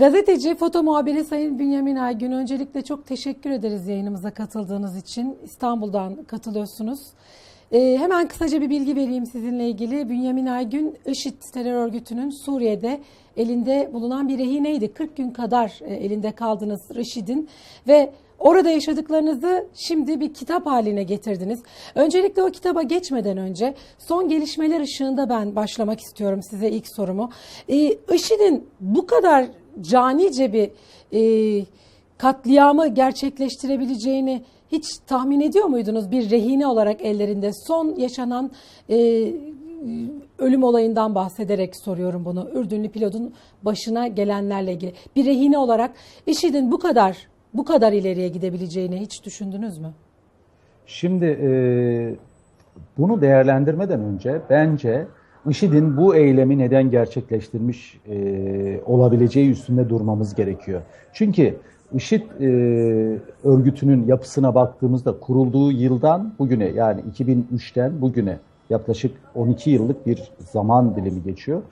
Gazeteci, foto muhabiri Sayın Bünyamin Aygün öncelikle çok teşekkür ederiz yayınımıza katıldığınız için. İstanbul'dan katılıyorsunuz. Ee, hemen kısaca bir bilgi vereyim sizinle ilgili. Bünyamin Aygün, IŞİD terör örgütünün Suriye'de elinde bulunan bir rehineydi. 40 gün kadar e, elinde kaldınız IŞİD'in ve orada yaşadıklarınızı şimdi bir kitap haline getirdiniz. Öncelikle o kitaba geçmeden önce son gelişmeler ışığında ben başlamak istiyorum size ilk sorumu. Ee, IŞİD'in bu kadar canice bir e, katliamı gerçekleştirebileceğini hiç tahmin ediyor muydunuz? Bir rehine olarak ellerinde son yaşanan e, ölüm olayından bahsederek soruyorum bunu. Ürdünlü pilotun başına gelenlerle ilgili. Bir rehine olarak IŞİD'in bu kadar bu kadar ileriye gidebileceğini hiç düşündünüz mü? Şimdi e, bunu değerlendirmeden önce bence IŞİD'in bu eylemi neden gerçekleştirmiş e, olabileceği üstünde durmamız gerekiyor. Çünkü IŞİD e, örgütünün yapısına baktığımızda kurulduğu yıldan bugüne yani 2003'ten bugüne yaklaşık 12 yıllık bir zaman dilimi geçiyor.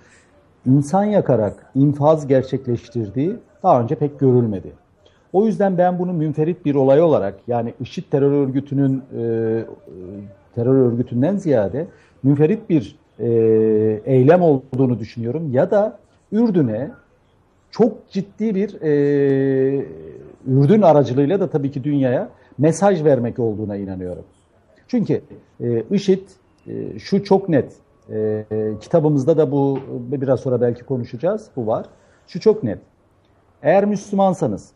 İnsan yakarak infaz gerçekleştirdiği daha önce pek görülmedi. O yüzden ben bunu münferit bir olay olarak yani IŞİD terör örgütünün e, terör örgütünden ziyade münferit bir e, eylem olduğunu düşünüyorum. Ya da Ürdün'e çok ciddi bir e, Ürdün aracılığıyla da tabii ki dünyaya mesaj vermek olduğuna inanıyorum. Çünkü e, IŞİD e, şu çok net. E, kitabımızda da bu biraz sonra belki konuşacağız. Bu var. Şu çok net. Eğer Müslümansanız,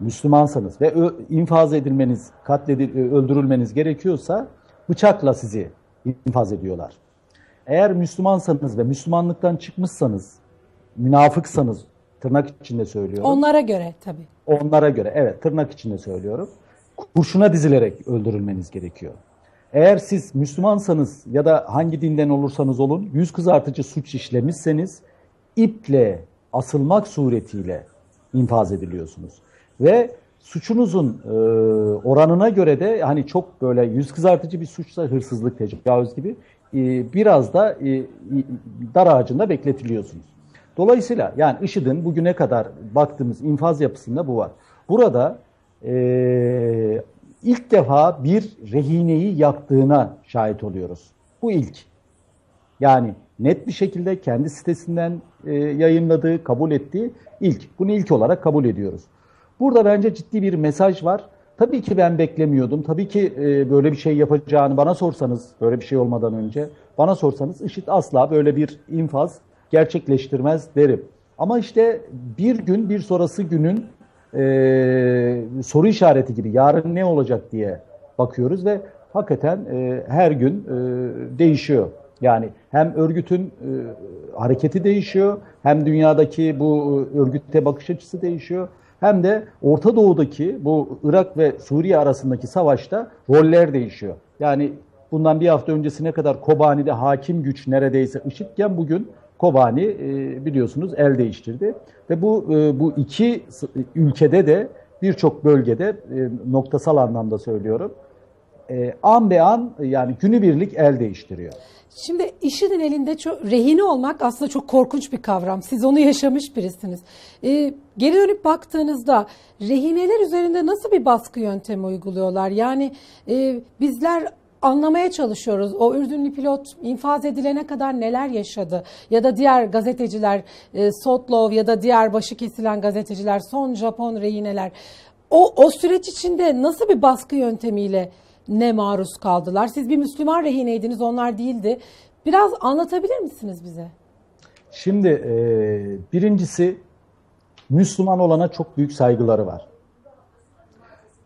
Müslümansanız ve infaz edilmeniz, katledil, öldürülmeniz gerekiyorsa bıçakla sizi infaz ediyorlar. Eğer Müslümansanız ve Müslümanlıktan çıkmışsanız, münafıksanız, tırnak içinde söylüyorum. Onlara göre tabii. Onlara göre, evet tırnak içinde söylüyorum. Kurşuna dizilerek öldürülmeniz gerekiyor. Eğer siz Müslümansanız ya da hangi dinden olursanız olun, yüz kızartıcı suç işlemişseniz, iple asılmak suretiyle infaz ediliyorsunuz. Ve suçunuzun e, oranına göre de hani çok böyle yüz kızartıcı bir suçsa hırsızlık, tecavüz gibi biraz da e, dar ağacında bekletiliyorsunuz. Dolayısıyla yani IŞİD'in bugüne kadar baktığımız infaz yapısında bu var. Burada e, ilk defa bir rehineyi yaktığına şahit oluyoruz. Bu ilk. Yani net bir şekilde kendi sitesinden e, yayınladığı, kabul ettiği ilk. Bunu ilk olarak kabul ediyoruz. Burada bence ciddi bir mesaj var. Tabii ki ben beklemiyordum. Tabii ki e, böyle bir şey yapacağını bana sorsanız, böyle bir şey olmadan önce bana sorsanız IŞİD asla böyle bir infaz gerçekleştirmez derim. Ama işte bir gün bir sonrası günün e, soru işareti gibi yarın ne olacak diye bakıyoruz ve hakikaten e, her gün e, değişiyor. Yani hem örgütün e, hareketi değişiyor, hem dünyadaki bu örgüte bakış açısı değişiyor, hem de Orta Doğu'daki bu Irak ve Suriye arasındaki savaşta roller değişiyor. Yani bundan bir hafta öncesine kadar Kobani'de hakim güç neredeyse IŞİD'ken bugün Kobani e, biliyorsunuz el değiştirdi. Ve bu e, bu iki ülkede de birçok bölgede e, noktasal anlamda söylüyorum. An be an yani günübirlik el değiştiriyor. Şimdi IŞİD'in elinde çok, rehine olmak aslında çok korkunç bir kavram. Siz onu yaşamış birisiniz. Ee, geri dönüp baktığınızda rehineler üzerinde nasıl bir baskı yöntemi uyguluyorlar? Yani e, bizler anlamaya çalışıyoruz. O Ürdünlü pilot infaz edilene kadar neler yaşadı? Ya da diğer gazeteciler, e, Sotlov ya da diğer başı kesilen gazeteciler, son Japon rehineler. O, o süreç içinde nasıl bir baskı yöntemiyle ne maruz kaldılar? Siz bir Müslüman rehineydiniz, onlar değildi. Biraz anlatabilir misiniz bize? Şimdi e, birincisi Müslüman olana çok büyük saygıları var.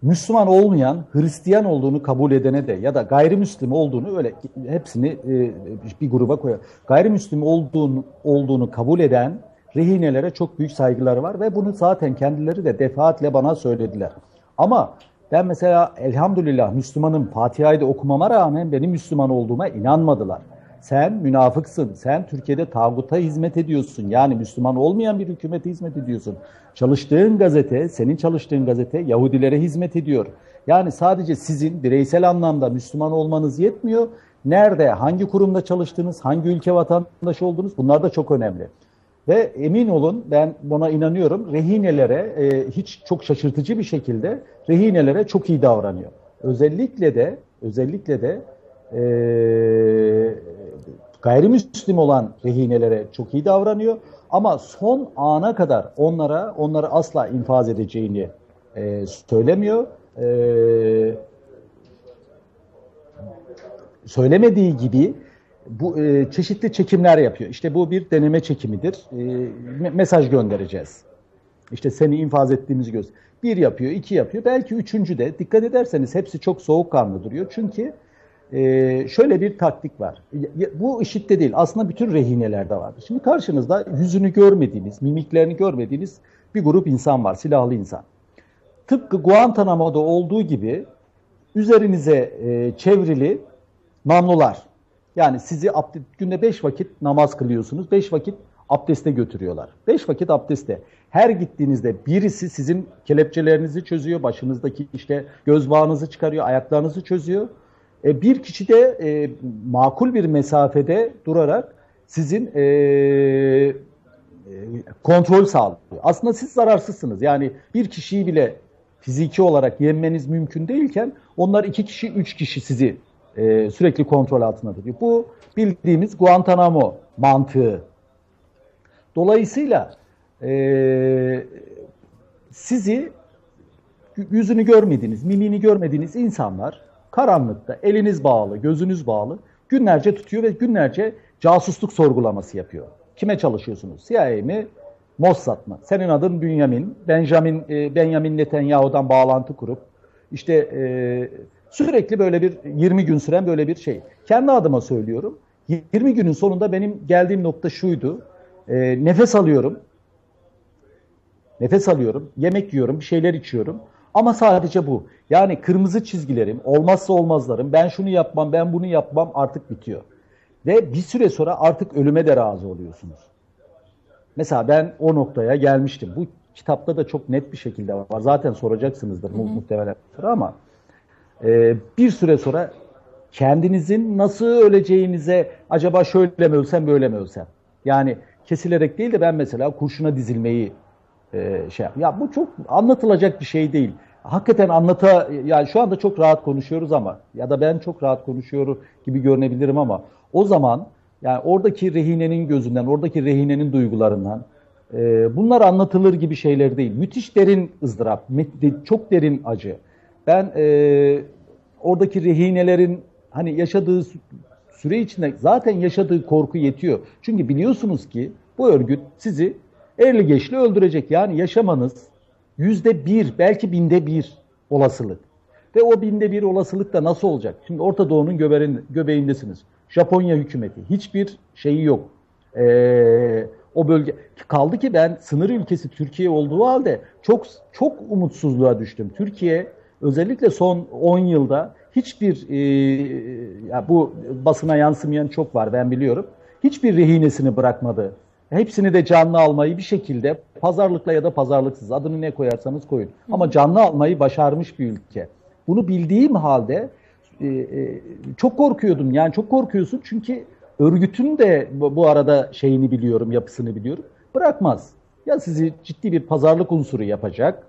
Müslüman olmayan, Hristiyan olduğunu kabul edene de ya da gayrimüslim olduğunu öyle hepsini e, bir gruba koyar. Gayrimüslim olduğunu, olduğunu kabul eden rehinelere çok büyük saygıları var ve bunu zaten kendileri de defaatle bana söylediler. Ama ben mesela elhamdülillah Müslümanım Fatiha'yı da okumama rağmen benim Müslüman olduğuma inanmadılar. Sen münafıksın, sen Türkiye'de tağuta hizmet ediyorsun. Yani Müslüman olmayan bir hükümete hizmet ediyorsun. Çalıştığın gazete, senin çalıştığın gazete Yahudilere hizmet ediyor. Yani sadece sizin bireysel anlamda Müslüman olmanız yetmiyor. Nerede, hangi kurumda çalıştığınız, hangi ülke vatandaşı olduğunuz bunlar da çok önemli. Ve emin olun ben buna inanıyorum rehinelere e, hiç çok şaşırtıcı bir şekilde rehinelere çok iyi davranıyor. Özellikle de özellikle de e, gayrimüslim olan rehinelere çok iyi davranıyor. Ama son ana kadar onlara onları asla infaz edeceğini e, söylemiyor. E, söylemediği gibi bu e, çeşitli çekimler yapıyor. İşte bu bir deneme çekimidir. E, me- mesaj göndereceğiz. İşte seni infaz ettiğimizi göz. Bir yapıyor, iki yapıyor. Belki üçüncü de. Dikkat ederseniz hepsi çok soğukkanlı duruyor. Çünkü e, şöyle bir taktik var. Bu IŞİD'de değil. Aslında bütün rehinelerde var. Şimdi karşınızda yüzünü görmediğiniz, mimiklerini görmediğiniz bir grup insan var. Silahlı insan. Tıpkı Guantanamo'da olduğu gibi üzerinize e, çevrili namlular. Yani sizi günde beş vakit namaz kılıyorsunuz. Beş vakit abdeste götürüyorlar. Beş vakit abdeste. Her gittiğinizde birisi sizin kelepçelerinizi çözüyor. Başınızdaki işte göz bağınızı çıkarıyor. Ayaklarınızı çözüyor. E, bir kişi de e, makul bir mesafede durarak sizin e, e, kontrol sağlıyor. Aslında siz zararsızsınız. Yani bir kişiyi bile fiziki olarak yenmeniz mümkün değilken onlar iki kişi, üç kişi sizi e, sürekli kontrol altında tutuyor. Bu bildiğimiz Guantanamo mantığı. Dolayısıyla e, sizi yüzünü görmediğiniz, mimini görmediğiniz insanlar karanlıkta eliniz bağlı, gözünüz bağlı günlerce tutuyor ve günlerce casusluk sorgulaması yapıyor. Kime çalışıyorsunuz? CIA mi? Mossad mı? Senin adın Bünyamin. Benjamin e, Benjamin Netanyahu'dan bağlantı kurup işte e, sürekli böyle bir 20 gün süren böyle bir şey. Kendi adıma söylüyorum. 20 günün sonunda benim geldiğim nokta şuydu. E, nefes alıyorum. Nefes alıyorum, yemek yiyorum, bir şeyler içiyorum. Ama sadece bu. Yani kırmızı çizgilerim, olmazsa olmazlarım, ben şunu yapmam, ben bunu yapmam artık bitiyor. Ve bir süre sonra artık ölüme de razı oluyorsunuz. Mesela ben o noktaya gelmiştim. Bu kitapta da çok net bir şekilde var. Zaten soracaksınızdır mu muhtemelen ama e, bir süre sonra kendinizin nasıl öleceğinize acaba şöyle mi ölsem böyle mi ölsem? Yani kesilerek değil de ben mesela kurşuna dizilmeyi e, şey yap. Ya bu çok anlatılacak bir şey değil. Hakikaten anlata yani şu anda çok rahat konuşuyoruz ama ya da ben çok rahat konuşuyorum gibi görünebilirim ama o zaman yani oradaki rehinenin gözünden, oradaki rehinenin duygularından e, bunlar anlatılır gibi şeyler değil. Müthiş derin ızdırap, çok derin acı. Ben e, oradaki rehinelerin hani yaşadığı süre içinde zaten yaşadığı korku yetiyor. Çünkü biliyorsunuz ki bu örgüt sizi erli geçli öldürecek. Yani yaşamanız yüzde bir, belki binde bir olasılık. Ve o binde bir olasılık da nasıl olacak? Şimdi Orta Doğu'nun göbeğin, göbeğindesiniz. Japonya hükümeti. Hiçbir şeyi yok. Ee, o bölge kaldı ki ben sınır ülkesi Türkiye olduğu halde çok çok umutsuzluğa düştüm. Türkiye özellikle son 10 yılda hiçbir e, ya bu basına yansımayan çok var ben biliyorum. Hiçbir rehinesini bırakmadı. Hepsini de canlı almayı bir şekilde pazarlıkla ya da pazarlıksız adını ne koyarsanız koyun. Ama canlı almayı başarmış bir ülke. Bunu bildiğim halde e, e, çok korkuyordum. Yani çok korkuyorsun çünkü örgütün de bu, bu arada şeyini biliyorum, yapısını biliyorum. Bırakmaz. Ya sizi ciddi bir pazarlık unsuru yapacak.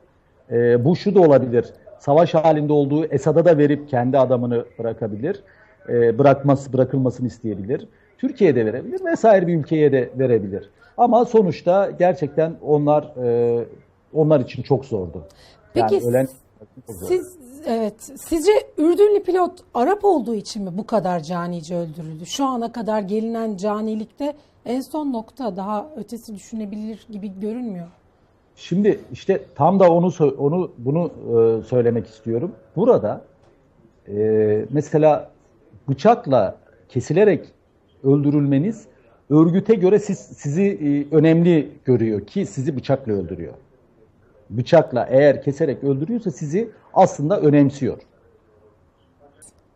E, bu şu da olabilir. Savaş halinde olduğu Esad'a da verip kendi adamını bırakabilir. E, bırakması, bırakılmasını isteyebilir. Türkiye'de verebilir vesaire bir ülkeye de verebilir. Ama sonuçta gerçekten onlar e, onlar için çok zordu. Peki yani ölen siz evet sizce Ürdünlü pilot Arap olduğu için mi bu kadar canice öldürüldü? Şu ana kadar gelinen canilikte en son nokta daha ötesi düşünebilir gibi görünmüyor. Şimdi işte tam da onu onu bunu e, söylemek istiyorum. Burada e, mesela bıçakla kesilerek öldürülmeniz örgüte göre siz, sizi e, önemli görüyor ki sizi bıçakla öldürüyor. Bıçakla eğer keserek öldürüyorsa sizi aslında önemsiyor.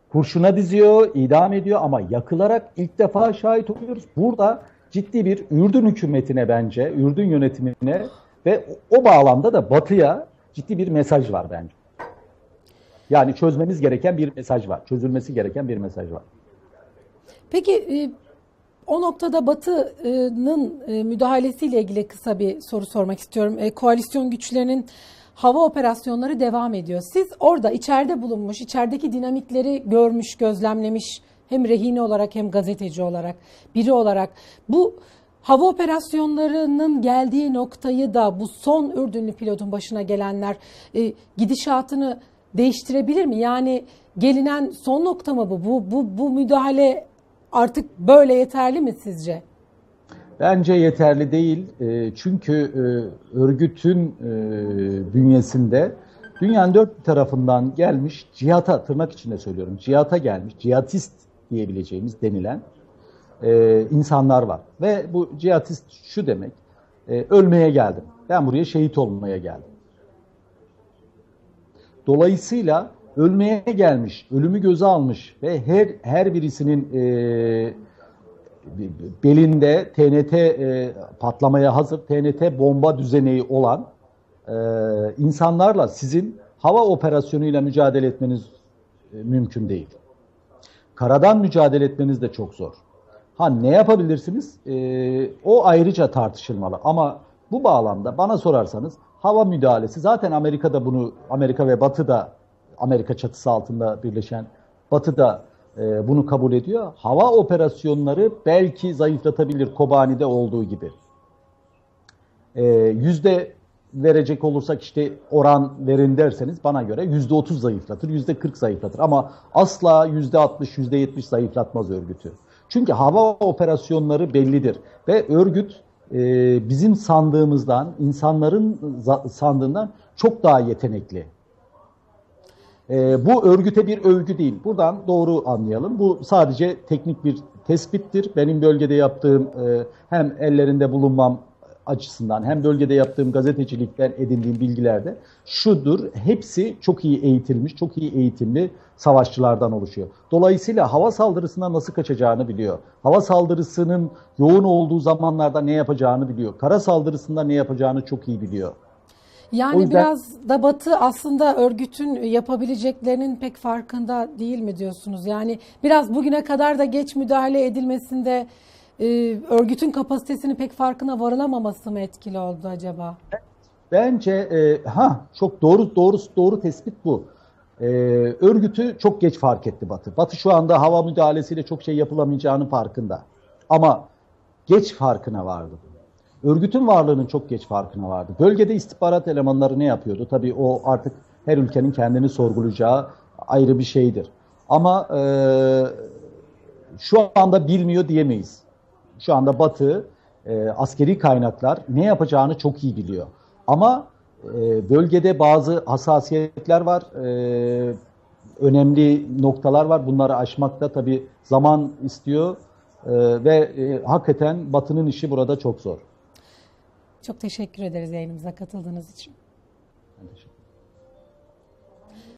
Kurşuna diziyor, idam ediyor ama yakılarak ilk defa şahit oluyoruz. Burada ciddi bir Ürdün hükümetine bence, Ürdün yönetimine ve o bağlamda da Batı'ya ciddi bir mesaj var bence. Yani çözmemiz gereken bir mesaj var. Çözülmesi gereken bir mesaj var. Peki o noktada Batı'nın e, müdahalesiyle ilgili kısa bir soru sormak istiyorum. E, Koalisyon güçlerinin hava operasyonları devam ediyor. Siz orada içeride bulunmuş, içerideki dinamikleri görmüş, gözlemlemiş hem rehine olarak hem gazeteci olarak, biri olarak bu hava operasyonlarının geldiği noktayı da bu son Ürdünlü pilotun başına gelenler e, gidişatını değiştirebilir mi? Yani gelinen son nokta mı bu? Bu bu bu müdahale artık böyle yeterli mi sizce? Bence yeterli değil. E, Çünkü e, örgütün e, bünyesinde dünyanın dört tarafından gelmiş cihata, tırnak içinde söylüyorum, cihata gelmiş, cihatist diyebileceğimiz denilen e, insanlar var. Ve bu cihatist şu demek, e, ölmeye geldim. Ben buraya şehit olmaya geldim. Dolayısıyla ölmeye gelmiş, ölümü göze almış ve her her birisinin e, belinde TNT e, patlamaya hazır TNT bomba düzeneği olan e, insanlarla sizin hava operasyonuyla mücadele etmeniz e, mümkün değil. Karadan mücadele etmeniz de çok zor. Ha ne yapabilirsiniz? E, o ayrıca tartışılmalı. Ama bu bağlamda bana sorarsanız hava müdahalesi zaten Amerika'da bunu Amerika ve Batı'da Amerika çatısı altında birleşen Batı'da e, bunu kabul ediyor. Hava operasyonları belki zayıflatabilir Kobani'de olduğu gibi. E, yüzde verecek olursak işte oran verin derseniz bana göre yüzde otuz zayıflatır, yüzde kırk zayıflatır. Ama asla yüzde altmış, yüzde yetmiş zayıflatmaz örgütü. Çünkü hava operasyonları bellidir ve örgüt e, bizim sandığımızdan, insanların sandığından çok daha yetenekli. E, bu örgüte bir övgü değil. Buradan doğru anlayalım. Bu sadece teknik bir tespittir. Benim bölgede yaptığım e, hem ellerinde bulunmam açısından hem bölgede yaptığım gazetecilikten edindiğim bilgilerde şudur. Hepsi çok iyi eğitilmiş, çok iyi eğitimli savaşçılardan oluşuyor. Dolayısıyla hava saldırısına nasıl kaçacağını biliyor. Hava saldırısının yoğun olduğu zamanlarda ne yapacağını biliyor. Kara saldırısında ne yapacağını çok iyi biliyor. Yani O yüzden- biraz da Batı aslında örgütün yapabileceklerinin pek farkında değil mi diyorsunuz? Yani biraz bugüne kadar da geç müdahale edilmesinde e, örgütün kapasitesini pek farkına varılamaması mı etkili oldu acaba? Bence e, ha çok doğru doğru doğru tespit bu. E, örgütü çok geç fark etti Batı. Batı şu anda hava müdahalesiyle çok şey yapılamayacağının farkında. Ama geç farkına vardı. Örgütün varlığının çok geç farkına vardı. Bölgede istihbarat elemanları ne yapıyordu? Tabii o artık her ülkenin kendini sorgulayacağı ayrı bir şeydir. Ama e, şu anda bilmiyor diyemeyiz. Şu anda Batı e, askeri kaynaklar ne yapacağını çok iyi biliyor. Ama e, bölgede bazı hassasiyetler var, e, önemli noktalar var. Bunları aşmak da tabii zaman istiyor E, ve e, hakikaten Batı'nın işi burada çok zor. Çok teşekkür ederiz yayınımıza katıldığınız için. Teşekkür